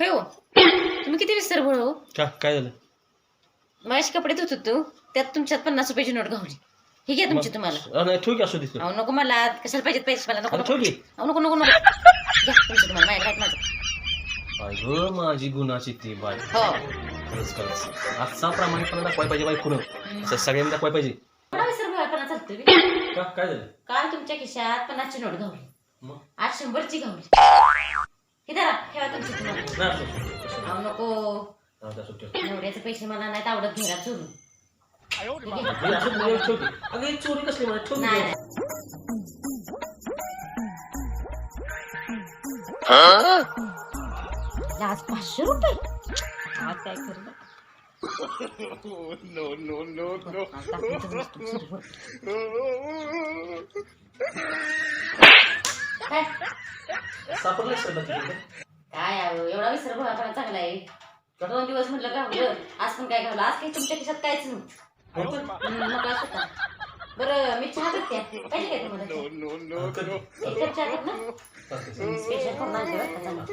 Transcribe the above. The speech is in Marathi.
होय हो. तुम्ही किती विसर भळ हो? का? काय झालं? माझे कपडे धुत होतो त्यात तुमच्यात पन्नास रुपयाची नोट गावली ही घ्या तुमची तुम्हाला. अं, नाही ठेव की असू दिसतो अहो नको मला. कशाला पाहिजेत पैसे? मला नको ठेव की. अहो नको नको नको. घ्या तुमचं तुम्हाला. माझ्या काय माझं. अगं माझी गुणाची ती बाय हो. खरंच खरंच. प्रामाणिकपणा दाखवाय पाहिजे बाई असं सगळ्यांनी दाखवाय पाहिजे. विसर बी. का? काय झालं? काल तुमच्या खिशात पन्नासची नोट मग? आज शंभरची गावली अहो नको. राहू नवऱ्याचे पैसे मला नाहीत आवडत चोरून अगं चोरी कसली मला ठेवली नाही. नाही. आज पाचशे रुपये. आज काय आज दाखवतच नसतो, सर, काय? सापडलं काय अहो, एवढा विसर भोळापणा चांगला आहे दोन दिवस म्हटलं गावलं आज पण काय गावलं आज काही तुमच्या खिशात काहीच नव्हतं नव्हतं? हम्म, मग काय होतं? बरं मी चहा करते पाहिजे काय तुम्हाला चहा? अं, कधी? एक कप चहा कर ना. स्पेशल करून